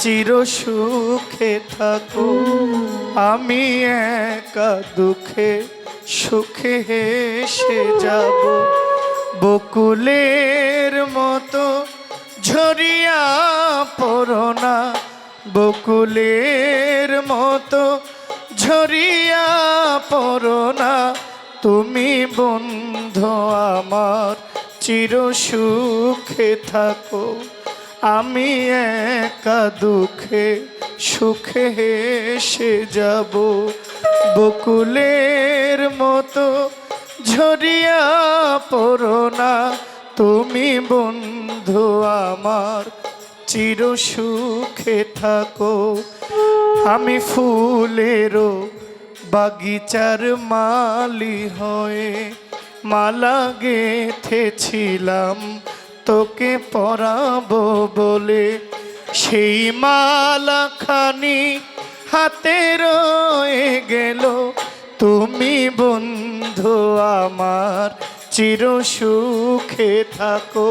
চির সুখে থাকো। আমি একা দুঃখে, সুখে হেসে যাব। বকুলের মতো ঝরিয়া পড়না বকুলের মতো ঝরিয়া পড়না তুমি বন্ধু আমার চির সুখে থাকো। আমি একা দুঃখে, সুখে হেসে যাব। বকুলের মতো ঝরিয়া পড়না তুমি বন্ধু আমার, চির সুখে থাকো। আমি ফুলেরও বাগিচার মালি হয়ে মালা গেথেছিলাম, তোকে পরাবো বলে। সেই মালাখানি হাতে রয়ে গেল। তুমি বন্ধু আমার চির সুখে থাকো।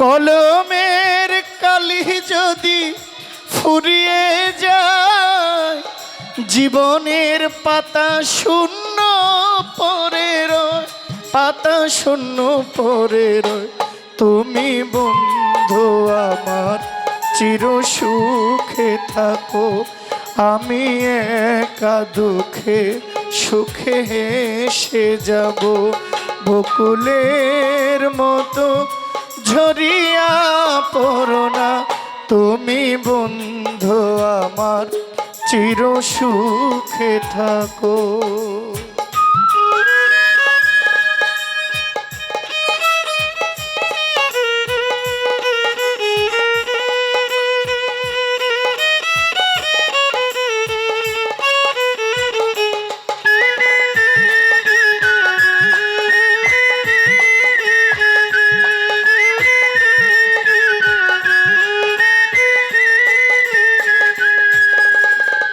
কলমের কালি যদি ফুরিয়ে যায়, জীবনের পাতা শূন্য পরে রয়, পাতা শূন্য পরে রয়। তুমি বন্ধু আমার, চির সুখে থাকো। আমি একা দুঃখে, সুখে হেসে যাব। বকুলের মতো ঝরিয়া পড়না তুমি বন্ধু আমার চির সুখে থাকো।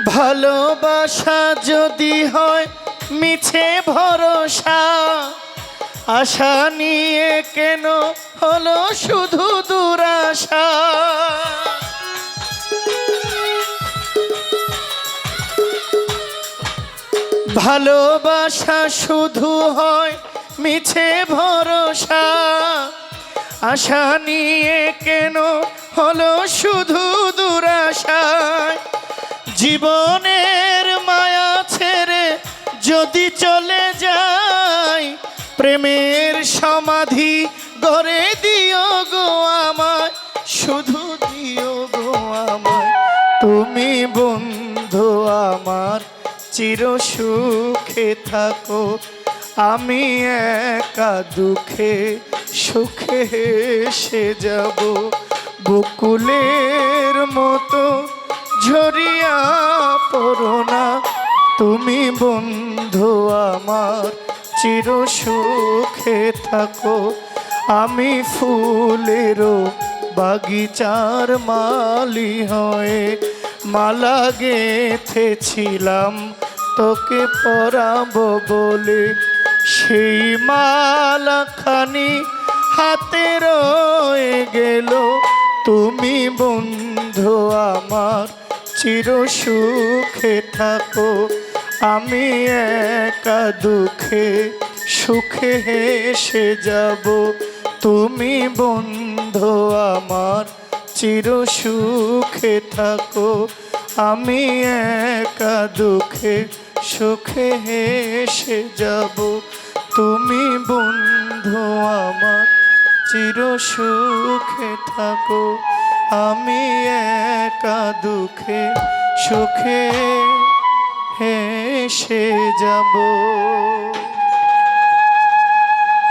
ভালোবাসা যদি হয় মিছে ভরসা, আশা নিয়ে কেন হলো শুধু দুরাশা? ভালোবাসা শুধু হয় মিছে ভরসা, আশা নিয়ে কেন হলো শুধু দুরাশায়? জীবনের মায়া ছেড়ে যদি চলে যাই, প্রেমের সমাধি গড়ে দিও গো আমায়, শুধু দিও গো আমায়। তুমি বন্ধু আমার, চির সুখে থাকো। আমি একা দুঃখে সুখে সে যাব। বকুলের ঝরিয়া পড়না তুমি বন্ধু আমার, চির সুখে থাকো। আমি ফুলেরও বাগিচার মালি হয়ে মালা গেঁথেছিলাম, তোকে পরাবো বলে। সেই মালাখানি হাতে রয়ে গেল। তুমি বন্ধু আমার চির সুখে থাকো। আমি একা দুঃখে, সুখে হেসে যাব। তুমি বন্ধু আমার, চির সুখে থাকো। আমি একা দুঃখে, সুখে হেসে যাব। তুমি বন্ধু আমার, চির সুখে থাকো। আমি একা দুঃখে সুখে হেসে যাব।